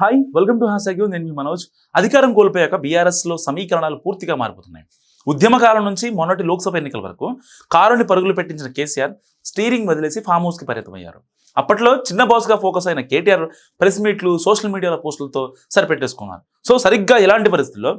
Hi welcome to హాసాగ్యూ నేను మీ మనోజ్. అధికారం కోల్పోయాక బీఆర్ఎస్లో సమీకరణాలు పూర్తిగా మారిపోతున్నాయి. ఉద్యమకాలం నుంచి మొన్నటి లోక్సభ ఎన్నికల వరకు కారుని పరుగులు పెట్టించిన కేసీఆర్ స్టీరింగ్ వదిలేసి ఫామ్ హౌస్కి పరిమితమయ్యారు అప్పట్లో చిన్న బాస్గా ఫోకస్ అయిన కేటీఆర్ ప్రెస్ మీట్లు సోషల్ మీడియాల పోస్టులతో సరిపెట్టేసుకున్నారు. సో సరిగ్గా ఇలాంటి పరిస్థితుల్లో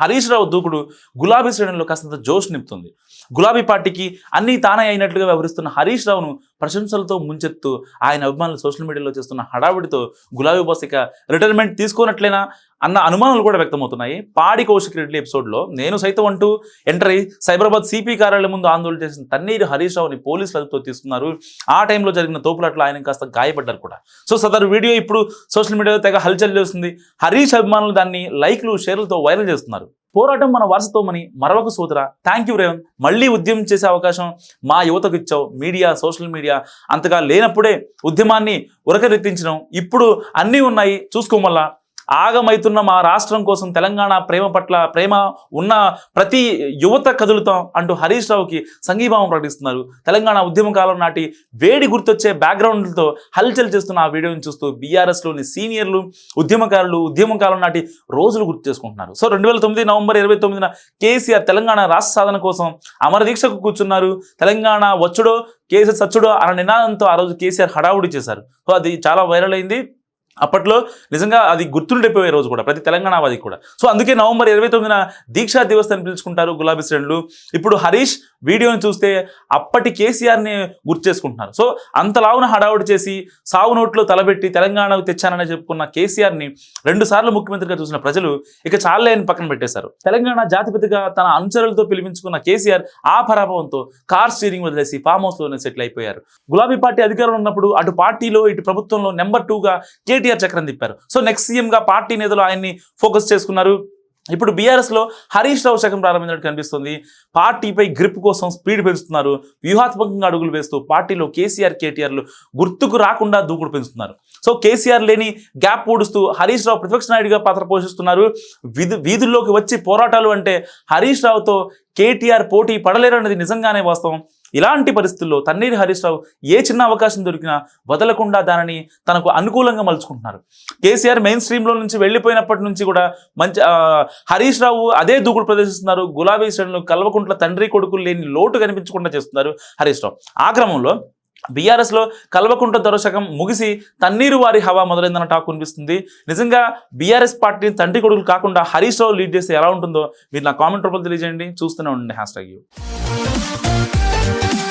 హరీష్ రావు దూకుడు గులాబీ శ్రేణుల్లో కాస్తంత జోష్ నింపుతుంది. గులాబీ పార్టీకి అన్నీ తానే అయినట్లుగా వ్యవహరిస్తున్న హరీష్ రావును ప్రశంసలతో ముంచెత్తు ఆయన అభిమానులు సోషల్ మీడియాలో చేస్తున్న హడావిడితో గులాబీ బాస్ ఇక రిటైర్మెంట్ తీసుకోనట్లేనా అన్న అనుమానాలు కూడా వ్యక్తమవుతున్నాయి. పాడి కౌశిక్ రెడ్డి ఎపిసోడ్లో నేను సైతం అంటూ ఎంటర్ అయ్యి సైబరాబాద్ సిపి కార్యాలయం ముందు ఆందోళన చేసిన తన్నీరు హరీష్ రావుని పోలీసులు అదుపుతో తీసుకున్నారు. ఆ టైంలో జరిగిన తోపులాట్లో ఆయన కాస్త గాయపడ్డారు కూడా. సో సదరు వీడియో ఇప్పుడు సోషల్ మీడియాలో తెగ హల్చల్ చేస్తుంది. హరీష్ అభిమానులు దాన్ని లైక్లు షేర్లతో వైరల్ చేస్తున్నారు. పోరాటం మన వారసత్వమని మరొక సోదర. థ్యాంక్ యూ రేవన్ మళ్ళీ ఉద్యమం చేసే అవకాశం మా యువతకు ఇచ్చావు. మీడియా సోషల్ మీడియా అంతగా లేనప్పుడే ఉద్యమాన్ని ఉరకరెత్తించడం ఇప్పుడు అన్నీ ఉన్నాయి. చూసుకోమల్లా ఆగమైతున్న మా రాష్ట్రం కోసం తెలంగాణ ప్రేమ పట్ల ప్రేమ ఉన్న ప్రతి యువత కదులుతాం అంటూ హరీష్ రావుకి సంఘీభావం ప్రకటిస్తున్నారు. తెలంగాణ ఉద్యమ కాలం నాటి వేడి గుర్తొచ్చే బ్యాక్గ్రౌండ్లతో హల్చల్ చేస్తున్న ఆ వీడియోని చూస్తూ బీఆర్ఎస్లోని సీనియర్లు ఉద్యమకారులు ఉద్యమ కాలం నాటి రోజులు గుర్తు చేసుకుంటున్నారు. సో రెండు వేల తొమ్మిది నవంబర్ ఇరవై తొమ్మిదిన కేసీఆర్ తెలంగాణ రాష్ట్ర సాధన కోసం అమరదీక్షకు కూర్చున్నారు. తెలంగాణ వచ్చుడో కేసీఆర్ సచ్చుడో అన్న నినాదంతో ఆ రోజు కేసీఆర్ హడావుడి చేశారు. సో అది చాలా వైరల్ అయింది. అప్పట్లో నిజంగా అది గుర్తుండిపోయే రోజు కూడా ప్రతి తెలంగాణవాది కూడా. సో అందుకే నవంబర్ ఇరవై తొమ్మిదిన దీక్షా దివస్ అని పిలుచుకుంటారు గులాబీ శ్రేణులు ఇప్పుడు హరీష్ వీడియోని చూస్తే అప్పటి కేసీఆర్ని గుర్తు చేసుకుంటున్నారు. సో అంతలావున హడావుడి చేసి సావు నోట్లో తలబెట్టి తెలంగాణకు తెచ్చానని చెప్పుకున్న కేసీఆర్ని రెండు సార్లు ముఖ్యమంత్రిగా చూసిన ప్రజలు ఇక చాలే అని పక్కన పెట్టేశారు. తెలంగాణ జాతిపతిగా తన అనుచరులతో పిలిపించుకున్న కేసీఆర్ ఆ పరాభవంతో కార్ స్టీరింగ్ వదిలేసి ఫామ్ హౌస్లోనే సెటిల్ అయిపోయారు. గులాబీ పార్టీ అధికారంలో ఉన్నప్పుడు అటు పార్టీలో ఇటు ప్రభుత్వంలో నెంబర్ టూగా కేటీఆర్ చక్రం తిప్పారు. సో నెక్స్ట్ సీఎంగా పార్టీ నేతలు ఆయన్ని ఫోకస్ చేసుకున్నారు. ఇప్పుడు బీఆర్ఎస్లో హరీష్ రావు శకం ప్రారంభించినట్టు కనిపిస్తుంది. పార్టీపై గ్రిప్ కోసం స్పీడ్ పెంచుతున్నారు. వ్యూహాత్మకంగా అడుగులు వేస్తూ పార్టీలో కేసీఆర్ కేటీఆర్లు గుర్తుకు రాకుండా దూకుడు పెంచుతున్నారు. సో కేసీఆర్ లేని గ్యాప్ ఊడుస్తూ హరీష్ రావు ప్రతిపక్ష నాయుడిగా పాత్ర పోషిస్తున్నారు. వీధి వీధుల్లోకి వచ్చి పోరాటాలు అంటే హరీష్ రావుతో కేటీఆర్ పోటీ పడలేరు అనేది నిజంగానే వాస్తవం. ఇలాంటి పరిస్థితుల్లో తన్నీరు హరీష్ రావు ఏ చిన్న అవకాశం దొరికినా వదలకుండా దానిని తనకు అనుకూలంగా మలుచుకుంటున్నారు. కేసీఆర్ మెయిన్ స్ట్రీమ్లో నుంచి వెళ్ళిపోయినప్పటి నుంచి కూడా మంచి హరీష్ రావు అదే దూకుడు ప్రదర్శిస్తున్నారు. గులాబీ శ్రేణులు కల్వకుంట్ల తండ్రి కొడుకులు లేని లోటు కనిపించకుండా చేస్తున్నారు హరీష్ రావు ఆ క్రమంలో బీఆర్ఎస్లో కల్వకుంట దొరశకం ముగిసి తన్నీరు వారి హవా మొదలైందన్న టాక్ కనిపిస్తుంది నిజంగా బీఆర్ఎస్ పార్టీని తండ్రి కొడుకులు కాకుండా హరీష్ రావు లీడ్ చేస్తే ఎలా ఉంటుందో మీరు నా కామెంట్ రూపంలో తెలియజేయండి. చూస్తూనే ఉండండి. హ్యాష్ ట్యాగ్ యూ. Thank you.